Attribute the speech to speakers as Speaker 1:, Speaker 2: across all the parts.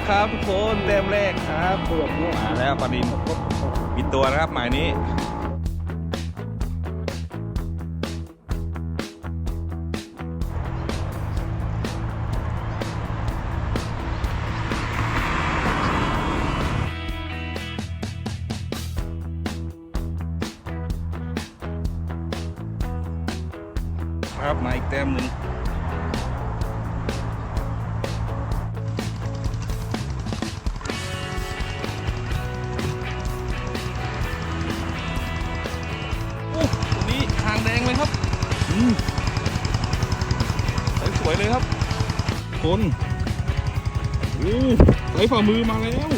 Speaker 1: แล้วครับทุกคนเต็มแรกครับ
Speaker 2: เปลือกเนี่ย
Speaker 1: มาแล้วปลานินมีตัวนะครับหมายนี้ นอู้ใส่ฝ่ามือมาแล้ว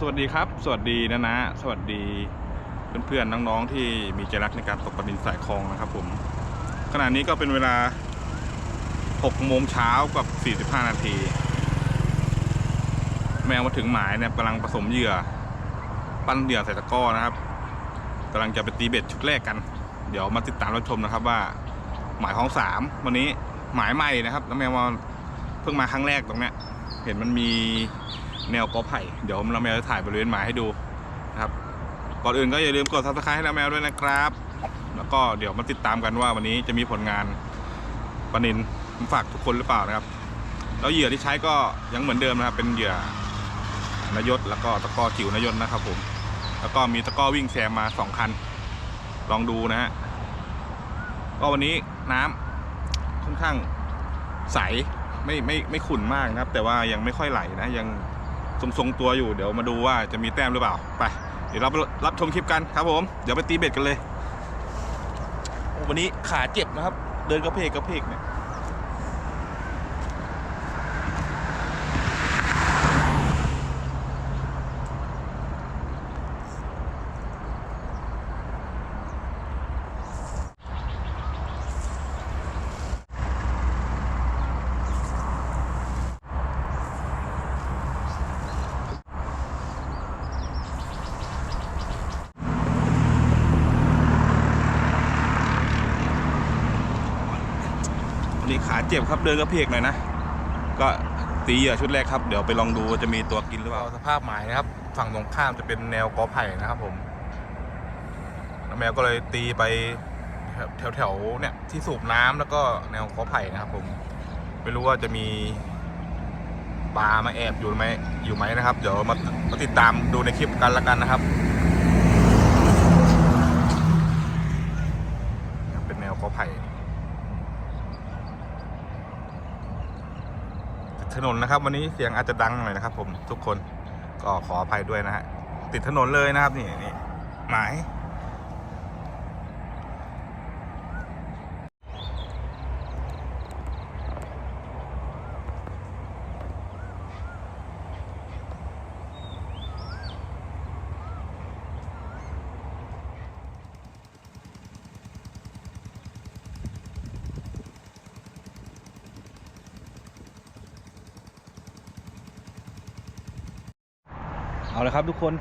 Speaker 1: สวัสดีครับ สวัสดีนะนะ สวัสดีเพื่อนๆน้องๆที่มีใจรักในการตกปลาดินสายคลองนะครับผม ขณะนี้ก็เป็นเวลา6โมงเช้ากับ 45 นาที แมวมาถึงหมายเนี่ยกำลังผสมเหยื่อ ปั้นเหยื่อใส่ตะกร้อนะครับกำลังจะไปตีเบ็ดชุดแรกกัน เดี๋ยวมาติดตามรับชมนะครับว่า หมายของสามวันนี้หมายใหม่นะครับแล้วแมวมาเพิ่งมาครั้งแรกตรงเนี้ยเห็นมันมี แนวกอไผ่เดี๋ยวเราแมวจะถ่ายบริเวณหมายให้ดูนะครับก่อนอื่นก็อย่าลืมกดซับสไครต์ให้เราแมวด้วยนะครับ แล้วก็เดี๋ยวมาติดตามกันว่าวันนี้จะมีผลงานปนินฝากทุกคนหรือเปล่านะครับ แล้วเหยื่อที่ใช้ก็ยังเหมือนเดิมนะครับ เป็นเหยื่อนายศแล้วก็ตะก้อจิ๋วนายศนะครับผม แล้วก็มีตะก้อวิ่งแซมมาสองคัน ลองดูนะฮะก็วันนี้น้ำค่อนข้างใสไม่ไม่ไม่ขุ่นมากนะครับ แต่ว่ายังไม่ค่อยไหลนะยัง ทรงๆตัวอยู่เดี๋ยวมาดูว่าจะมีแต้มหรือเปล่าไปเดี๋ยวเราไปรับชมคลิปกันครับผมเดี๋ยวไปตีเบ็ดกันเลย วันนี้ขาเจ็บนะครับ เดินกระเพกกระเพกเนี่ย นี้ขาเจ็บครับเดินกระเพกหน่อยนะ ก็ตีเหยื่อชุดแรกครับ เดี๋ยวไปลองดูจะมีตัวกินหรือเปล่าสภาพหมายนะครับ ฝั่งตรงข้ามจะเป็นแนวกอไผ่นะครับผมแล้วแมวก็เลยตีไปแถวแถวๆเนี่ยที่สูบน้ำแล้วก็แนวกอไผ่นะครับ ผมไม่รู้ว่าจะมีปลามาแอบอยู่ไหมอยู่ไหมนะครับ เดี๋ยวมามาติดตามดูในคลิปกันละกันนะครับ เป็นแนวกอไผ่ ถนนนะครับ วันนี้เสียงอาจจะดังหน่อยนะครับ ผมทุกคนก็ขออภัยด้วยนะฮะติดถนนเลยนะครับนี่นี่หมาย เอาเลยครับทุกคน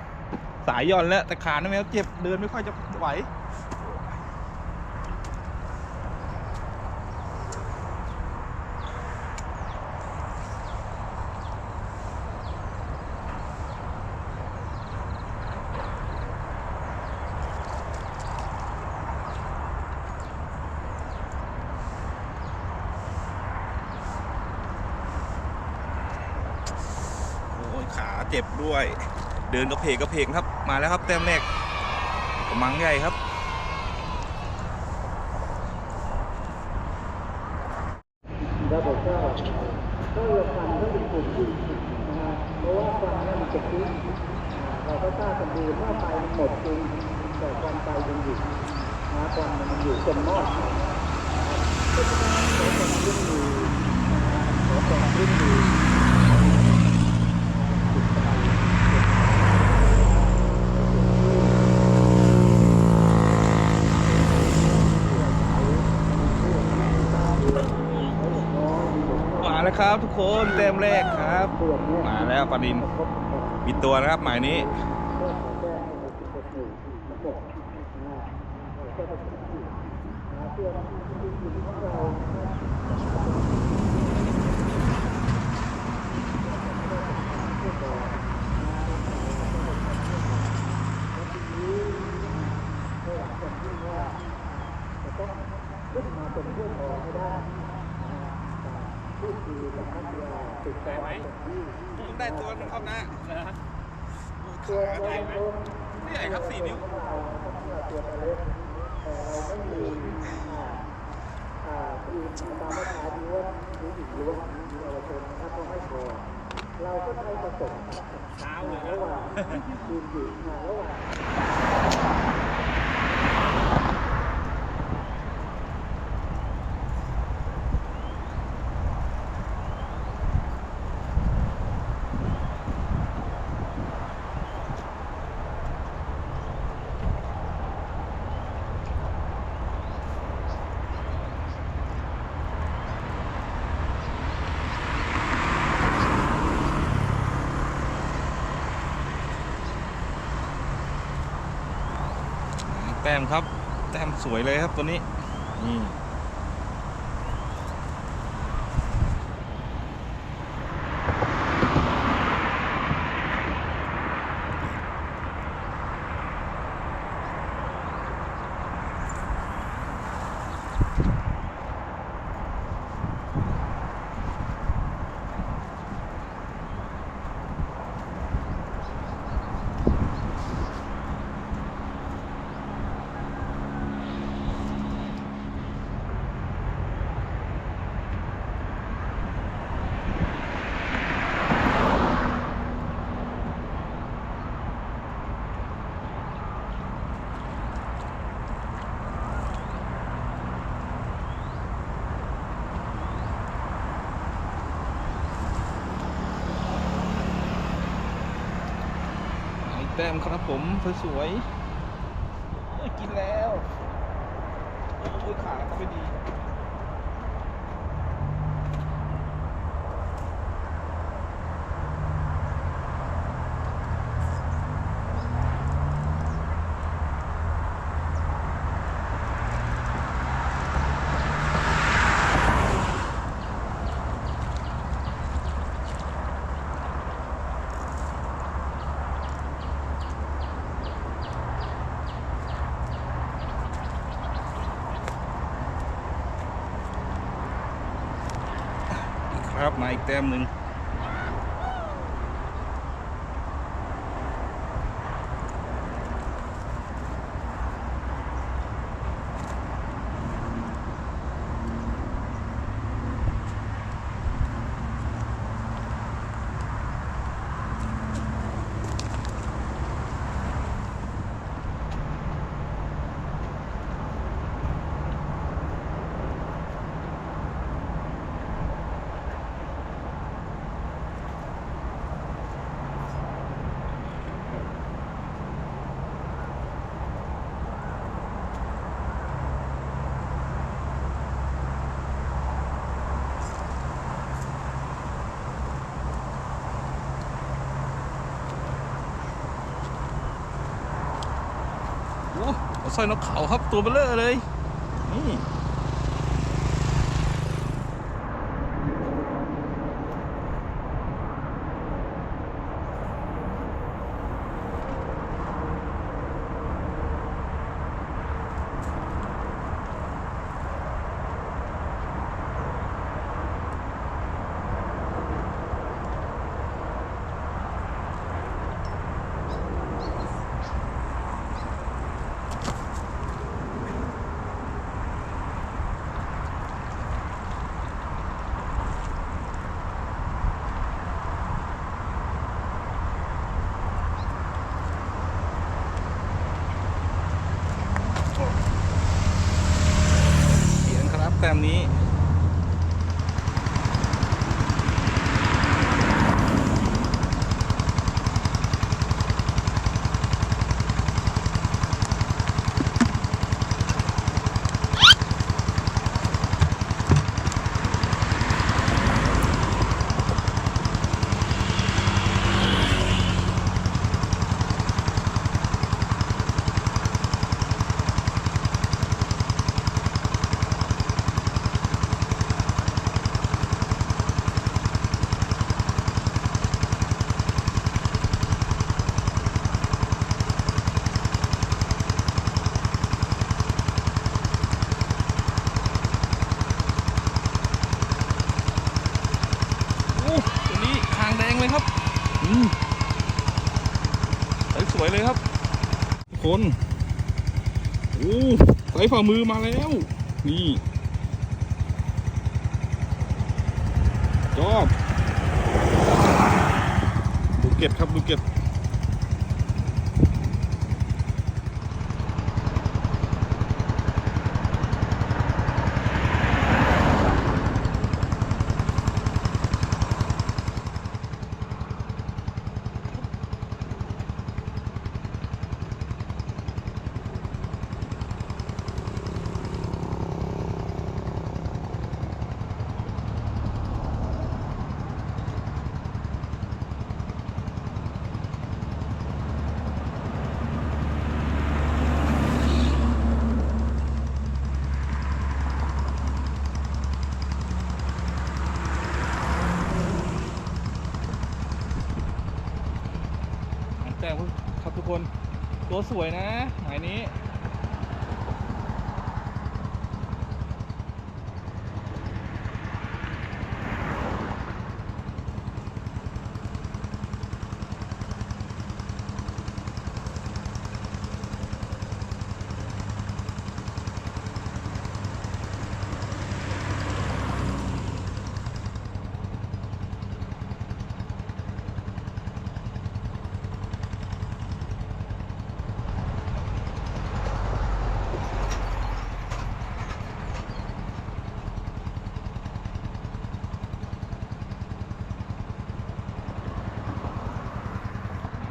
Speaker 1: สายย่อนแล้วแต่ขานะแมวเจ็บเดินไม่ค่อยจะไหวโอ้ยขาเจ็บด้วย เดินกระเพกกระเพกครับมาแล้วครับแต้มแรกกระมังใหญ่ครับ
Speaker 2: ระบบก็ก็เรือฟันก็เป็นกลุ่มที่นะฮะเพราะว่าฟันเนี่ยมันจะทิ้งเราก็ทราบกันดีว่าไฟมันหมดจริงแต่ความไฟยังอยู่นนะบอลมันอยู่จนนอกเพราะฉะนั้นขอความร่วมมือนะขอความร่วมมือจิตใจเขาอย่างน้อยมีหลวงพ่อ
Speaker 1: มาแล้ว ครับทุกคนเต็มแรกครับ มาแล้วปลาดินมีตัวนะครับ หมายนี้
Speaker 2: ก็ขอแจ้งให้เราทุกคนหนึ่งทั้งหมดนะก็จะเป็นที่นะเพื่อที่ที่ของเราขึ้นมาเป็นเพื่อนออกให้ได้ พูดคุยกับนักกีฬาติดต่อที่
Speaker 1: ได้ตัวนึงครับนะ
Speaker 2: ตัวเราเอง
Speaker 1: นี่ใหญ่ครับสี่นิ้ว
Speaker 2: ตัวเล็กแต่เราไม่มีอ่าอ่าทีมตามมาตรฐานล้วนหรือหญิงล้วนหรือเยาวชนนะครับก็ไม่พอเราก็ใช้ผสมระหว่างทีมหญิงนะระหว่าง
Speaker 1: แต้มครับ แต้มสวยเลยครับตัวนี้นี่ ไอแต้มครับผมสวยๆเอ้ยกินแล้วโอ้ยขาก็ไม่ดี ครับมาอีกแต้มหนึ่งโอ้เอา สร้อยนกเขาครับตัวเบลเลอร์เลยนี่ สวยเลยครับ ทุกคน โอ้ใส่ฝ่ามือมาแล้ว นี่จอบดูเก็บครับดูเก็บหางแต้มครับทุกคน ตัวสวยนะหมายนี้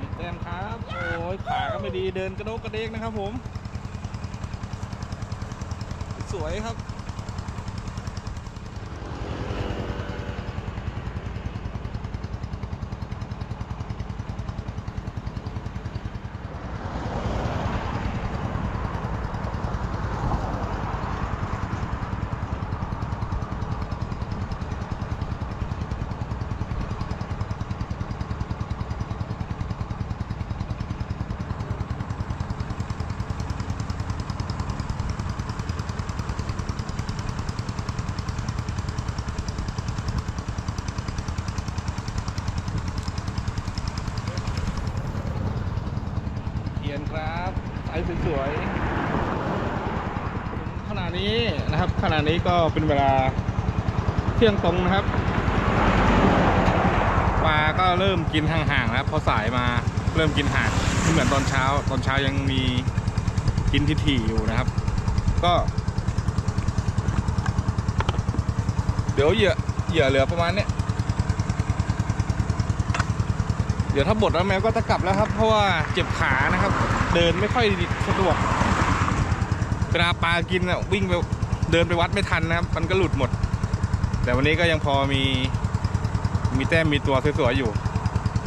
Speaker 1: มีแต้มครับ โอ้ยขาก็ไม่ ดีเดินกระโดกกระเดงนะครับผม สวยครับ ยนครับไซส์สวยๆขณะนี้นะครับขณะนี้ก็เป็นเวลาเที่ยงตรงนะครับปลาก็เริ่มกินห่างๆแล้วพอสายมาเริ่มกินห่างไม่เหมือนตอนเช้า ตอนเช้ายังมีกินที่ถี่อยู่นะครับ ก็ เดี๋ยวเหยื่อเหยื่อเหลือประมาณเนี้ย เดี๋ยวถ้าบดแล้วแมวก็จะกลับแล้วครับ เพราะว่าเจ็บขานะครับ เดินไม่ค่อยสะดวกเวลาปลากินอะวิ่งไปเดินไปวัดไม่ทันนะครับ มันก็หลุดหมด แต่วันนี้ก็ยังพอมี มีแต้มมีตัวสวยๆอยู่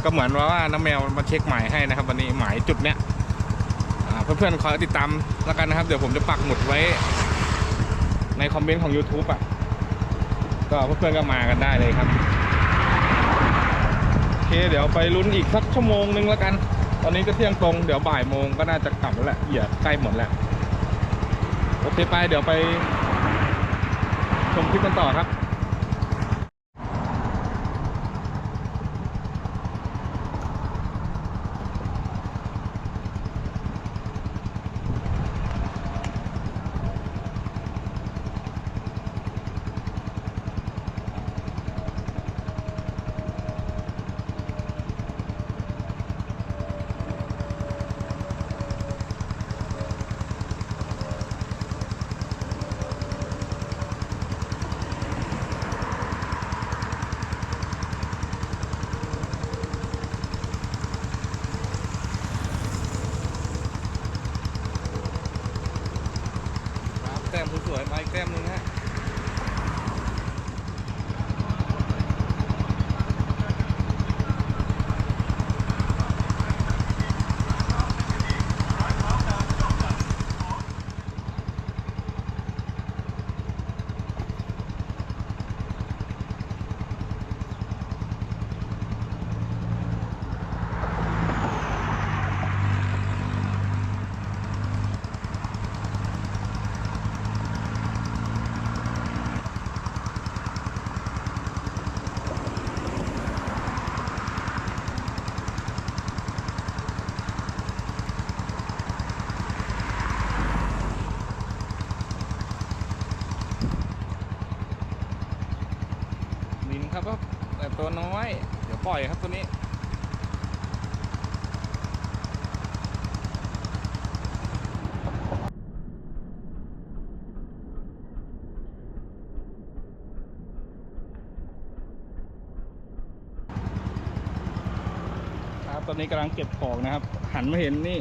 Speaker 1: ก็เหมือนว่าน้ำแมวมาเช็คหมายให้นะครับ วันนี้หมายจุดเนี้ยเพื่อนๆคอยติดตามแล้วกันนะครับ เดี๋ยวผมจะปักหมุดไว้ ในคอมเมนต์ของ YouTube อะ ก็เพื่อนๆก็มากันได้เลยครับ เดี๋ยวไปลุ้นอีกสักชั่วโมงนึงแล้วกัน ตอนนี้ก็เที่ยงตรง เดี๋ยวบ่ายโมงก็น่าจะกลับแล้วแหละเหยียดใกล้หมดแล้ว โอเคไปเดี๋ยวไปชมคลิปกันต่อครับ สวยๆมาอีกแต้มหนึงฮะ ตัวน้อย เดี๋ยวปล่อยครับตัวนี้ ครับตอนนี้กำลังเก็บของนะครับ หันมาเห็นนี่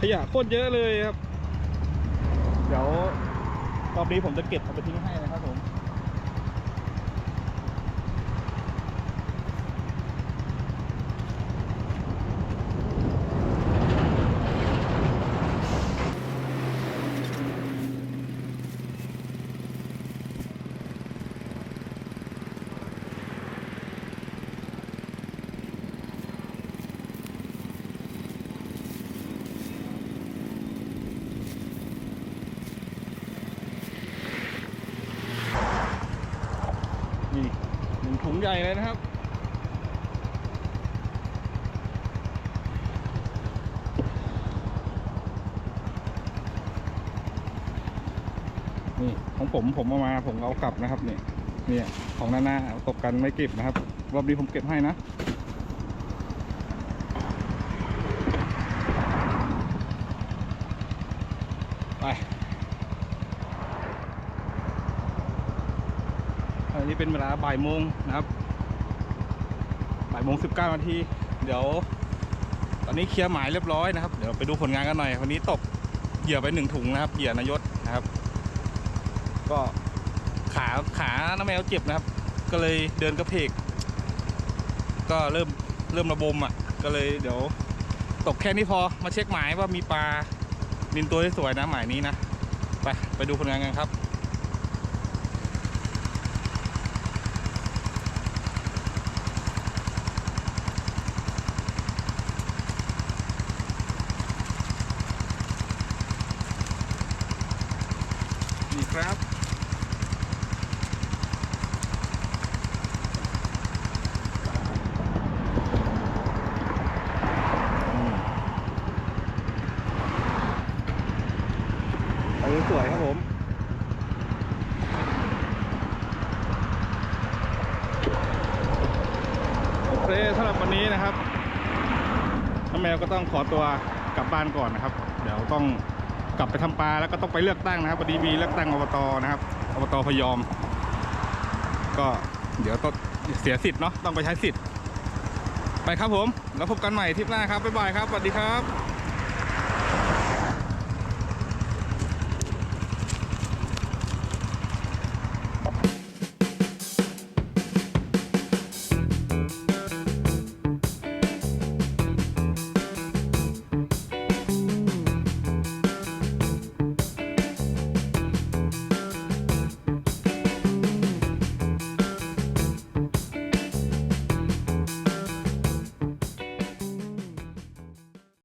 Speaker 1: ขยะโคตรเยอะเลยครับ เดี๋ยวรอบนี้ผมจะเก็บเอาไปทิ้งให้นะครับผม นี่หนึ่งถุง ใหญ่เลยนะครับ นี่ของผมผมเอามาผมเอากลับนะครับนี่เนี่ยของนานาตกกันไม่เก็บนะครับรอบนี้ผมเก็บให้นะไปอันนี้เป็นเวลาบ่ายโมงนะครับ บ่ายโมงสิบเก้านาทีเดี๋ยว ตอนนี้เคลียร์หมายเรียบร้อยนะครับ เดี๋ยวไปดูผลงานกันหน่อย วันนี้ตกเหยื่อไปหนึ่งถุงนะครับ เหยื่อนายศนะครับ ก็ขาขาน้าแมวเจ็บนะครับ ก็เลยเดินกระเพก ก็เริ่มเริ่มระบมอะ ก็เลยเดี๋ยว ตกแค่นี้พอมาเช็คหมายว่ามีปลานินตัวที่สวยนะหมายนี้นะ ไปไปดูผลงานกันครับ นี่ครับไปสวยครับผมโอเคสำหรับวันนี้นะครับน้าแมวก็ต้องขอตัวกลับบ้านก่อนนะครับ เดี๋ยวต้อง กลับไปทำปลาแล้วก็ต้องไปเลือกตั้งนะครับพอดีมีเลือกตั้งอบตนะครับอบตพยอม ก็เดี๋ยวต้องเสียสิทธิ์เนาะต้องไปใช้สิทธิ์ ไปครับผม แล้วพบกันใหม่ทริปหน้าครับบ๊ายบายครับสวัสดีครับ